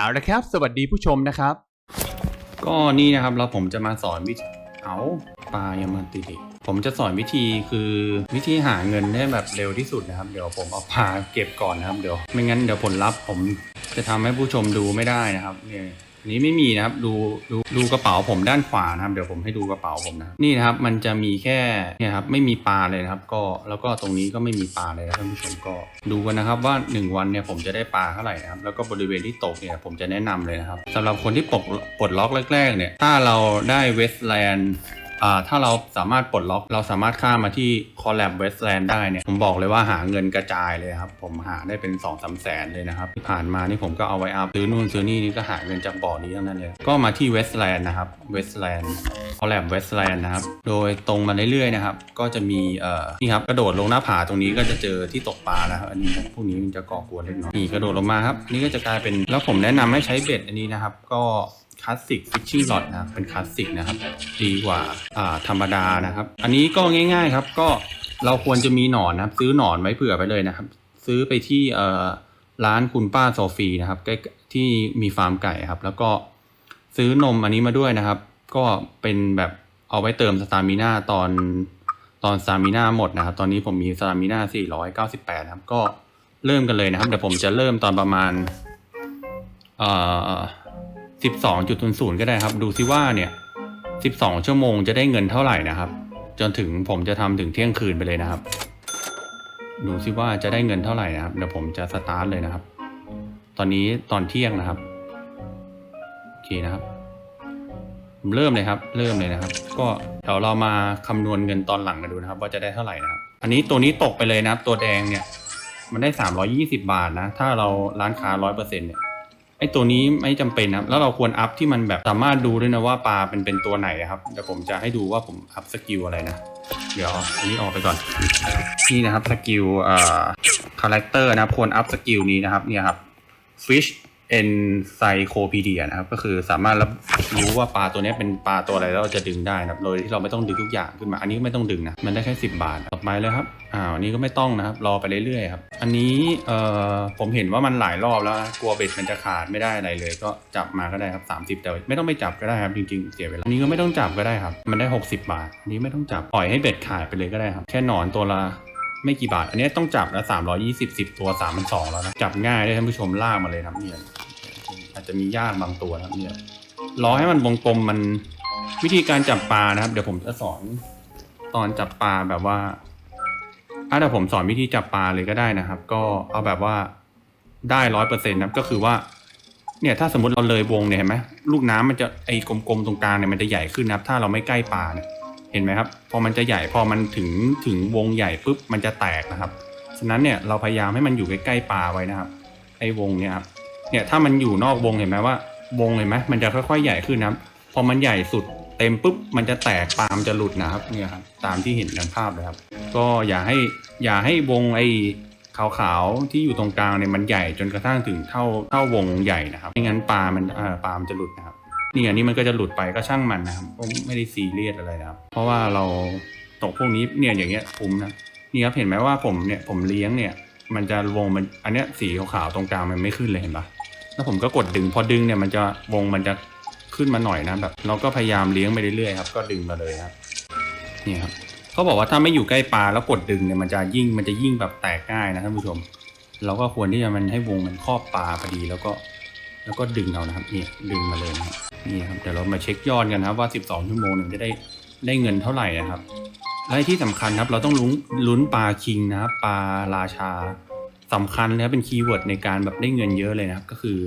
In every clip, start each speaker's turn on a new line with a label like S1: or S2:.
S1: เอาละครับ สวัสดีผู้ชมนะครับ
S2: ก็นี่นะครับเราผมจะมาสอนวิธีเอาปลายังมาติดอีกผมจะสอนวิธีคือวิธีหาเงินได้แบบเร็วที่สุดนะครับ เดี๋ยวผมเอาปลาเก็บก่อนนะครับ เดี๋ยวไม่งั้นเดี๋ยวผลลัพธ์ผมจะทำให้ผู้ชมดูไม่ได้นะครับเนี่ย อันนี้ไม่มีนะครับดูดูดูกระเป๋าผมด้านขวานะครับ เดี๋ยวผมให้ดูกระเป๋าผมนะนี่นะครับมันจะมีแค่เนี่ยครับไม่มีปลาเลยนะครับ ก็แล้วก็ตรงนี้ก็ไม่มีปลาเลยนะท่านผู้ชมก็ดูกันนะครับว่า 1 วันเนี่ยผมจะได้ปลาเท่าไหร่นะครับแล้วก็บริเวณที่ตกเนี่ยผมจะแนะนำเลยนะครับสำหรับคนที่ปลดปลดล็อกแรกๆเนี่ยถ้าเราได้เวสแลนด์ ถ้าเราสามารถปลดล็อก เราสามารถข้ามมาที่คอลแลบเวสแลนด์ได้เนี่ย ผมบอกเลยว่าหาเงินกระจายเลยครับ ผมหาได้เป็น2องสามแสนเลยนะครับ ที่ผ่านมานี่ผมก็เอาไว้อัพซื้อนู่นซื้อนี่นี่ก็หาเงินจากบ่อนี้ทั้งนั้นเลย ก็มาที่เวสแลนด์นะครับเวสแลนด์คอลแลบเวสแลนด์นะครับ โดยตรงมาเรื่อยๆนะครับ ก็จะมีเอ่อนี่ครับกระโดดลงหน้าผาตรงนี้ก็จะเจอที่ตกปลานะครับ อันนี้พวกนี้มันจะก่อกวนเล็กน้อยนี่กระโดดลงมาครับ นี่ก็จะกลายเป็น แล้วผมแนะนำให้ใช้เบ็ดอันนี้นะครับ ก็ คลาสสิกฟิชชิ่งหลอดนะเป็นคลาสสิกนะครับ ดีกว่าอ่าธรรมดานะครับ อันนี้ก็ง่าย ๆครับ ก็เราควรจะมีหนอนนะครับ ซื้อหนอนไว้เผื่อไปเลยนะครับ ซื้อไปที่เอ่อร้านคุณป้าโซฟีนะครับใกล้ที่มีฟาร์มไก่ครับ แล้วก็ซื้อนมอันนี้มาด้วยนะครับ ก็เป็นแบบเอาไว้เติมสตามิน่าตอนตอนสตามิน่าหมดนะครับ ตอนนี้ผมมีสตามิน่า498 ครับ ก็เริ่มกันเลยนะครับ เดี๋ยวผมจะเริ่มตอนประมาณเอ่อ 12.00 ก็ได้ครับ ดูซิว่าเนี่ย 12 ชั่วโมงจะได้เงินเท่าไหร่นะครับ จนถึงผมจะทำถึงเที่ยงคืนไปเลยนะครับ ดูซิว่าจะได้เงินเท่าไหร่นะครับ เดี๋ยวผมจะสตาร์ทเลยนะครับ ตอนนี้ตอนเที่ยงนะครับโอเคนะครับ เริ่มเลยครับ เริ่มเลยนะครับ ก็เดี๋ยวเรามาคำนวณเงินตอนหลังกันดูนะครับ ว่าจะได้เท่าไหร่นะครับ อันนี้ตัวนี้ตกไปเลยนะครับ ตัวแดงเนี่ย มันได้ 320 บาทนะ ถ้าเราร้านค้า 100%เนี่ย ไอตัวนี้ไม่จำเป็นนะครับแล้วเราควรอัพที่มันแบบสามารถดูด้วยนะว่าปลาเป็นเป็นตัวไหนครับเดี๋ยวผมจะให้ดูว่าผมอัพสกิลอะไรนะ เดี๋ยวอันนี้ออกไปก่อน นี่นะครับสกิลเอ่อคาแรคเตอร์นะครับควรอัพสกิลนี้นะครับเนี่ยครับ fish encyclopedia นะครับ ก็คือสามารถรับรู้ว่าปลาตัวนี้เป็นปลาตัวอะไรแล้วเราจะดึงได้นะครับโดยที่เราไม่ต้องดึงทุกอย่างขึ้นมา อันนี้ไม่ต้องดึงนะ มันได้แค่ 10 บาท ต่อไปเลยครับอ่าอันนี้ก็ไม่ต้องนะครับ รอไปเรื่อยๆครับ อันนี้เอ่อผมเห็นว่ามันหลายรอบแล้วกลัวเบ็ดมันจะขาดไม่ได้อะไรเลย ก็จับมาก็ได้ครับ 30 แต่ไม่ต้องไปจับก็ได้ครับจริงๆเสียเวลาอันนี้ก็ไม่ต้องจับก็ได้ครับ มันได้ 60 บาท อันนี้ไม่ต้องจับปล่อยให้เบ็ดขาดไปเลยก็ได้ครับ แค่หนอนตัวละไม่กี่บาท อันนี้ต้องจับแล้ว320 10 ตัว3 2 0 0แล้วนะ จับง่ายด้วยท่านผู้ชมลากมาเลยครับเนี่ย จะมียากบางตัวนะครับเนี่ยรอให้มันวงกลมมันวิธีการจับปลานะครับ เดี๋ยวผมจะสอนตอนจับปลาแบบว่าอะเดี๋ยวผมสอนวิธีจับปลาเลยก็ได้นะครับ ก็เอาแบบว่าได้ร้อยเปอร์เซ็นต์นะก็คือว่า เนี่ยถ้าสมมติเราเลยวงเนี่ยเห็นไหมลูกน้ำมันจะไอ้กลมๆตรงกลางเนี่ยมันจะใหญ่ขึ้นนะครับ ถ้าเราไม่ใกล้ปลาเนี่ยเห็นไหมครับ พอมันจะใหญ่พอมันถึงถึงวงใหญ่ปุ๊บมันจะแตกนะครับฉะนั้นเนี่ยเราพยายามให้มันอยู่ใกล้ๆปลาไว้นะครับไอ้วงเนี่ยครับ เนี่ยถ้ามันอยู่นอกวงเห็นไหมว่า วงเห็นไหมมันจะค่อยๆ ใหญ่ขึ้นนะครับ พอมันใหญ่สุดเต็มปุ๊บมันจะแตกปามจะหลุดนะครับเนี่ยครับตามที่เห็นในภาพเลยครับ ก็อย่าให้อย่าให้วงไอ้ขาวๆที่อยู่ตรงกลางเนี่ยมันใหญ่จนกระทั่งถึงเท่าเท่าวงใหญ่นะครับไม่งั้นปลามันเอ่อปลามจะหลุดนะครับนี่อันนี้มันก็จะหลุดไปก็ช่างมันนะครับไม่ได้ซีเรียสอะไรนะครับ เพราะว่าเราตกพวกนี้เนี่ยอย่างเงี้ยคุ้มนะนี่ครับเห็นไหมว่าผมเนี่ยผมเลี้ยงเนี่ยมันจะวงมันอันเนี้ยสีขาวๆตรงกลางมันไม่ขึ้นเลยเห็นปะ แล้วผมก็กดดึงพอดึงเนี่ยมันจะวงมันจะขึ้นมาหน่อยนะแบบเราก็พยายามเลี้ยงไปเรื่อยๆครับก็ดึงมาเลยครับนี่ครับเขาบอกว่าถ้าไม่อยู่ใกล้ปลาแล้วกดดึงเนี่ยมันจะยิ่งมันจะยิ่งแบบแตกง่ายนะท่านผู้ชม เราก็ควรที่จะมันให้วงมันครอบปลาพอดีแล้วก็ แล้วก็ดึงเอานะครับนี่ดึงมาเลยนะครับนี่ครับเดี๋ยวเรามาเช็คยอดกันนะครับว่า 12 ชั่วโมงหนึ่งจะได้ได้เงินเท่าไหร่นะครับและที่สำคัญครับเราต้องลุ้นลุ้นปลาคิงนะครับปลาราชา สำคัญนะครับเป็นคีย์เวิร์ดในการแบบได้เงินเยอะเลยนะครับ ก็คือ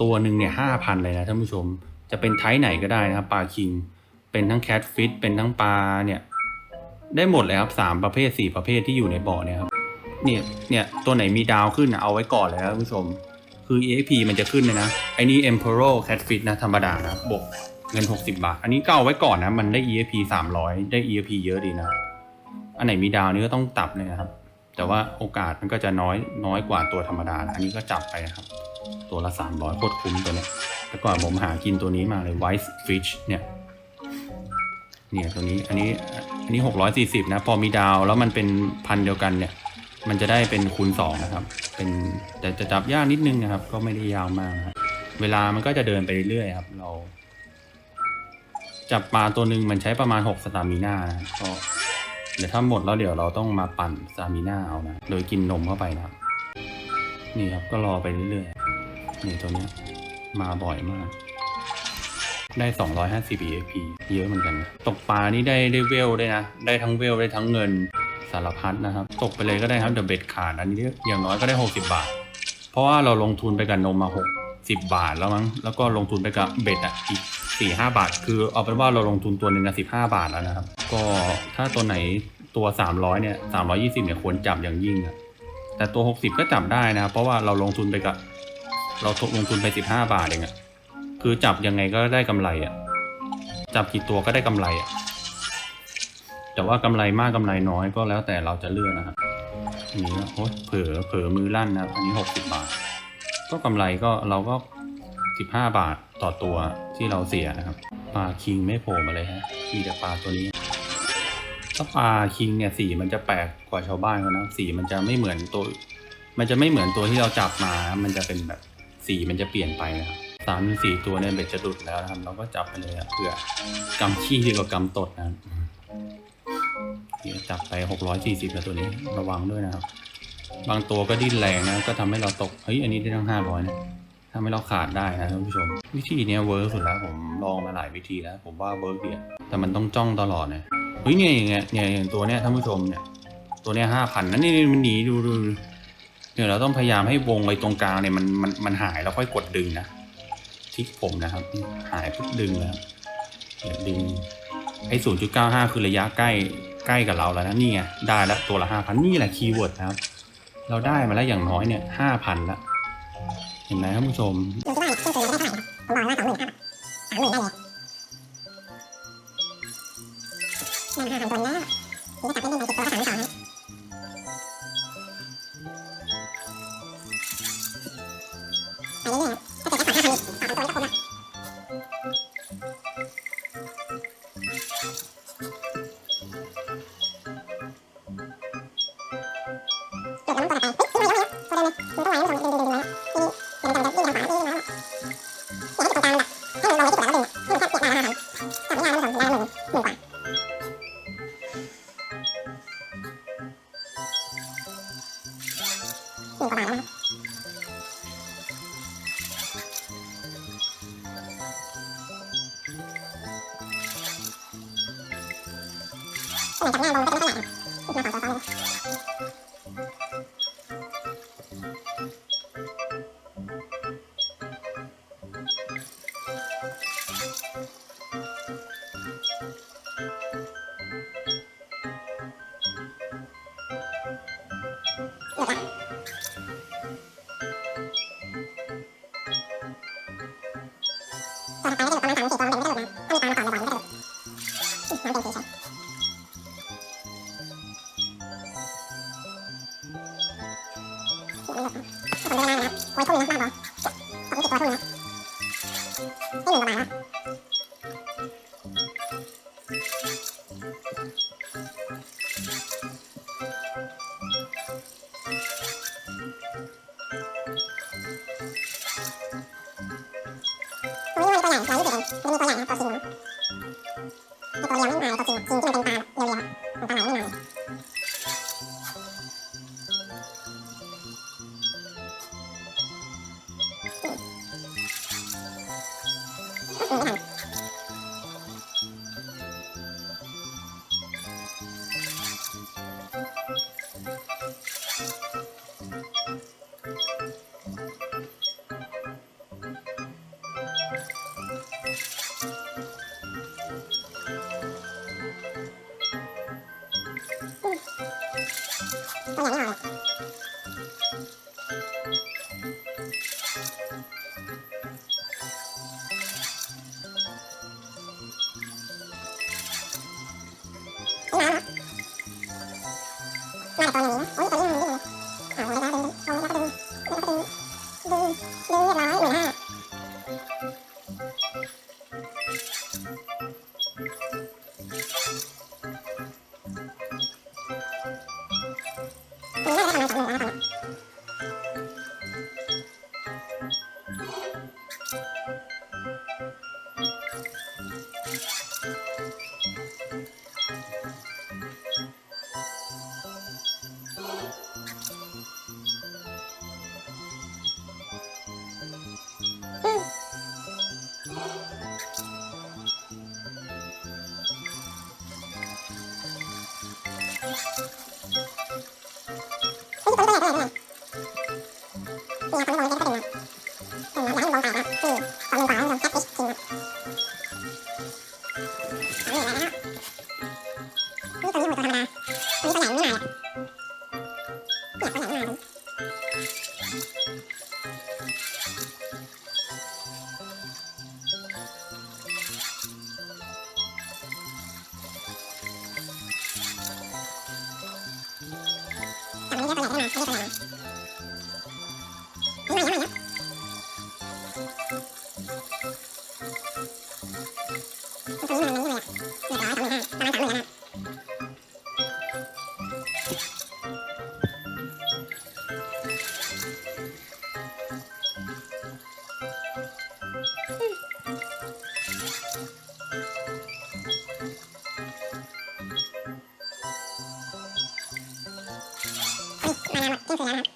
S2: ตัวหนึ่งเนี่ยห้าพันเลยนะท่านผู้ชม จะเป็นไทป์ไหนก็ได้นะครับปลาคิง เป็นทั้งแคทฟิตเป็นทั้งปลาเนี่ย ได้หมดเลยครับสามประเภทสี่ประเภทที่อยู่ในบ่อเนี่ยครับเนี่ยเนี่ยตัวไหนมีดาวขึ้นนะเอาไว้ก่อนเลยครับท่านผู้ชม คือ EXP มันจะขึ้นเลยนะไอ้นี่ Emperor Catfish นะธรรมดานะบวกเงิน 60 บาท อันนี้ก็เอาไว้ก่อนนะ มันได้ EXP 300 ได้ EXP เยอะดีนะ อันไหนมีดาวนี่ก็ต้องจับเลยนะครับ แต่ว่าโอกาสมันก็จะน้อยน้อยกว่าตัวธรรมดานะอันนี้ก็จับไปนะครับ ตัวละ 300โคตรคุ้มตัวเนี้ยแต่ก่อนผมหากินตัวนี้มาเลย White Fish เนี่ยเนี่ยตัวนี้อันนี้อันนี้ 640 นะ พอมีดาวแล้วมันเป็นพันเดียวกันเนี่ย มันจะได้เป็นคูณ2นะครับ เป็นแต่จะจับยากนิดนึงนะครับ ก็ไม่ได้ยาวมากนะเวลามันก็จะเดินไปเรื่อยครับ เรา จับปลาตัวหนึ่งมันใช้ประมาณ 6 สตามิน่านะก็ เดี๋ยวถ้าหมดแล้วเดี๋ยวเราต้องมาปั่นสตามิน่าเอานะ โดยกินนมเข้าไปนะนี่ครับก็รอไปเรื่อยๆนี่ตัวนี้มาบ่อยมาก ได้ 250 EXP เยอะเหมือนกันนะตกปลานี่ได้ได้เวลด้วยนะ ได้ทั้งเวลได้ทั้งเงินสารพัดนะครับ ตกไปเลยก็ได้ครับเดี๋ยวเบ็ดขาดอันนี้อย่างน้อยก็ได้ 60 บาท เพราะว่าเราลงทุนไปกับนมมา 60 บาทแล้วมั้ง แล้วก็ลงทุนไปกับเบ็ดอะอีก 4 5บาท คือเอาเป็นว่าเราลงทุนตัวหนึ่งอะ15บาทแล้วนะครับ ก็ถ้าตัวไหนตัว300เนี่ย320เนี่ยควรจับอย่างยิ่งอะแต่ตัว60ก็จับได้นะครับ เพราะว่าเราลงทุนไปกับเราลงทุนไป15บห้าบาทเองอะคือจับยังไงก็ได้กำไรอะจับกี่ตัวก็ได้กำไรอะแต่ว่ากำไรมากกำไรน้อยก็แล้วแต่เราจะเลือกนะครับอันนี้ก็โอ๊ยเผลอเผลอมือลั่นนะครับอันนี้60บาท ก็กำไรก็เราก็15บาท ต่อตัวที่เราเสียนะครับ ปลาคิงไม่โผล่มาเลยฮะ มีแต่ปลาตัวนี้ ถ้าปลาคิงเนี่ยสีมันจะแปลกกว่าชาวบ้านเขานะ สีมันจะไม่เหมือนตัว มันจะไม่เหมือนตัวที่เราจับมา มันจะเป็นแบบสีมันจะเปลี่ยนไปนะครับสามสี่ตัวเนี่ยเบ็ดจะดุดแล้วนะครับ เราก็จับไปเลยอะเพื่อกำขี้ดีกว่ากำตดนะเดี๋ยวจับไปหกร้อยสี่สิบแล้วตัวนี้ระวังด้วยนะครับ บางตัวก็ดิ้นแรงนะ ก็ทำให้เราตก เฮ้ย อันนี้ได้ทั้งห้าร้อยนะ ทำให้เราขาดได้นะท่านผู้ชม วิธีเนี้ยเวิร์กสุดแล้วผมลองมาหลายวิธีแล้วผมว่าเวิร์กเดีอะแต่มันต้องจ้องตลอดนะเฮ้ยเนี่ยอย่างเงี้ยเนี่ยอย่างตัวเนี้ยท่านผู้ชมเนี่ย ตัวเนี้ยห้าพันนั่นนี่มันหนีดูดูเดี๋ยวเราต้องพยายามให้วงไว้ตรงกลางเนี่ยมันมันมันหายแล้วค่อยกดดึงนะทิกผมนะครับ หายปุ๊บดึงแล้วเนี่ยวดึงไอ้ศูนย์จุดเก้าห้าคือระยะใกล้ใกล้กับเราแล้วนะนี่ไงได้แล้วตัวละห้าพันนี่แหละคีย์เวิร์ดนะครับ เราได้มาแล้วอย่างน้อยเนี่ยห้าพันละ ห็นไหมท่านผู้ชม
S3: อยู่ที่ว่าเนี่ยเครื่องตัวเราได้เท่าไหร่นะผมบอกว่าสองหมื่นห้าบาทสามหมื่นได้เลยนั่นห้าพันตัวแล้วนี่ก็จับเล่นๆไปติดตัวก็สามสองนะ สมัยจับหน้าลงก็ไม่เท่าไหร่นะมาสองตั Thank you. Thank you. นะครับ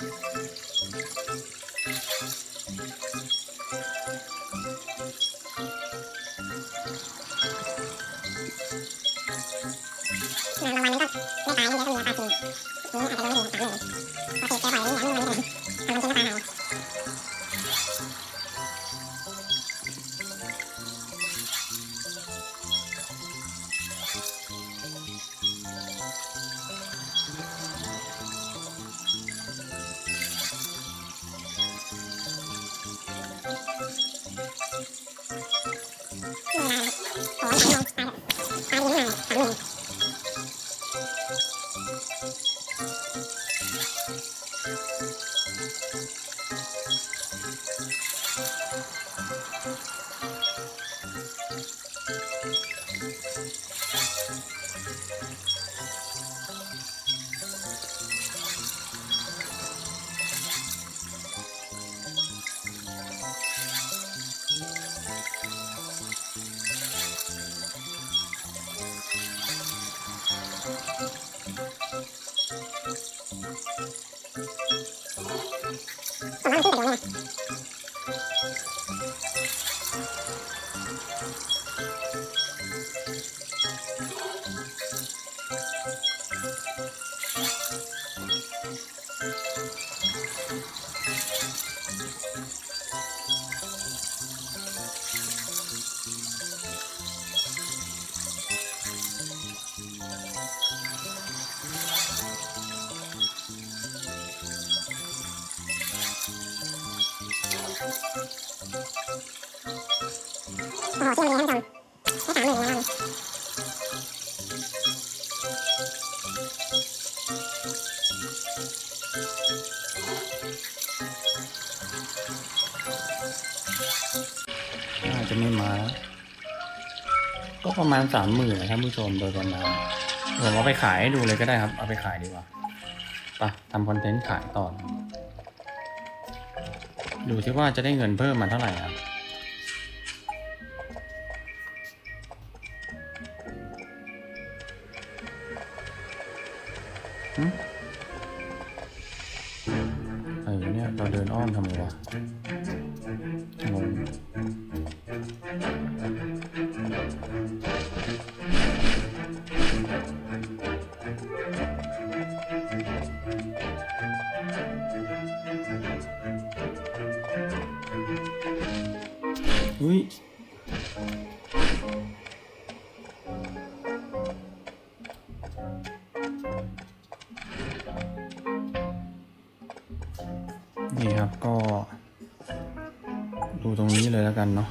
S3: Thank you. 对呀，好啊。 โอ้โหเที่มันมีนะท่านผู้ชมได้สามหมื่นแล้วนะ
S2: น่าจะไม่มาก็ประมาณสามหมื่นนะท่านผู้ชมโดยประมาณผมเอาไปขายให้ดูเลยก็ได้ครับ เอาไปขายดีกว่าไปทำคอนเทนต์ขายต่อ ดูที่ว่าจะได้เงินเพิ่มมาเท่าไหร่ครับอืมไอ้เนี่ยเราเดินอ้อมทำไมวะ นี่ครับก็ ดูตรงนี้เลยแล้วกันเนาะ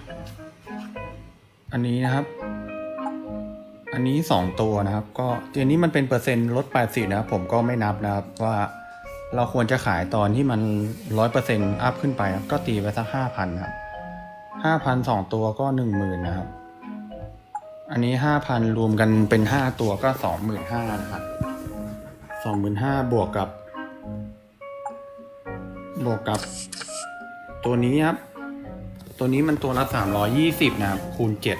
S2: อันนี้นะครับ อันนี้สองตัวนะครับ ก็อันนี้มันเป็นเปอร์เซ็นต์ลด80นะครับผมก็ไม่นับนะครับว่าเราควรจะขายตอนที่มันร้อยเปอร์เซ็นต์อัพขึ้นไปครับก็ตีไปสักห้าพันครับห้าพันสองตัวก็หนึ่งหมื่นนะครับ อันนี้ห้าพันรวมกันเป็นห้าตัวก็สองหมื่นห้านะครับสองหมื่นห้าบวกกับ บวกกับ ตัวนี้ครับ ตัวนี้มันตัวละสามร้อยี่สิบนะครับคูณเจ็ด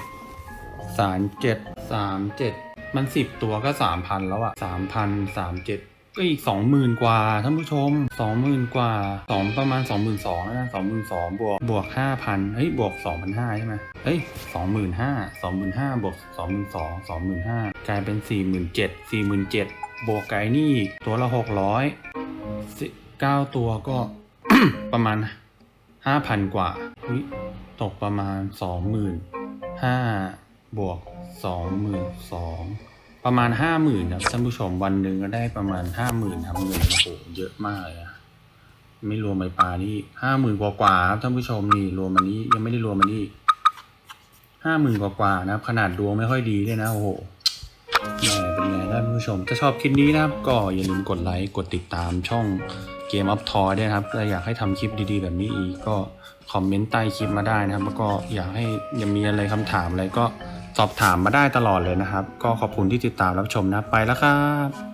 S2: สามเจ็ดสามเจ็ดมันสิบตัวก็สามพันแล้วอะสามพันสามเจ็ดก็อีกสองหมื่นกว่าท่านผู้ชมสองหมื่นกว่าสองประมาณสองหมื่นสองนะสองหมื่นสองบวกบวกห้าพันเฮ้ยบวกสองพันห้าใช่ไหมเฮ้ยสองหมื่นห้าสองหมื่นห้าบวกสองหมื่นสองสองหมื่นห้ากลายเป็นสี่หมื่นเจ็ดสี่หมื่นเจ็ดบวกไก่นี่ตัวละหกร้อยเก้าตัวก็ ประมาณห้าพันกว่าตกประมาณสองหมื่นห้าบวกสองหมื่นสองประมาณห้าหมื่นครับท่านผู้ชมวันหนึ่งก็ได้ประมาณห้าหมื่นครับเงินโอ้โหเยอะมากเลยอะไม่รวมใบปลานี่ห้าหมื่นกว่าๆครับท่านผู้ชมนี่รวมมันนี้ยังไม่ได้รวมมันนี้ห้าหมื่นกว่าๆนะครับขนาดดวงไม่ค่อยดีเลยนะโอ้โหแหม เป็นไงท่านผู้ชมถ้าชอบคลิปนี้นะครับ ก็อย่าลืมกดไลค์กดติดตามช่องเกมออฟทอยด้วยครับถ้าอยากให้ทำคลิปดีๆ แบบนี้อีกก็คอมเมนต์ใต้คลิปมาได้นะครับ แล้วก็อยากให้ยังมีอะไรคำถามอะไรก็สอบถามมาได้ตลอดเลยนะครับ ก็ขอบคุณที่ติดตามรับชมนะไปแล้วครับ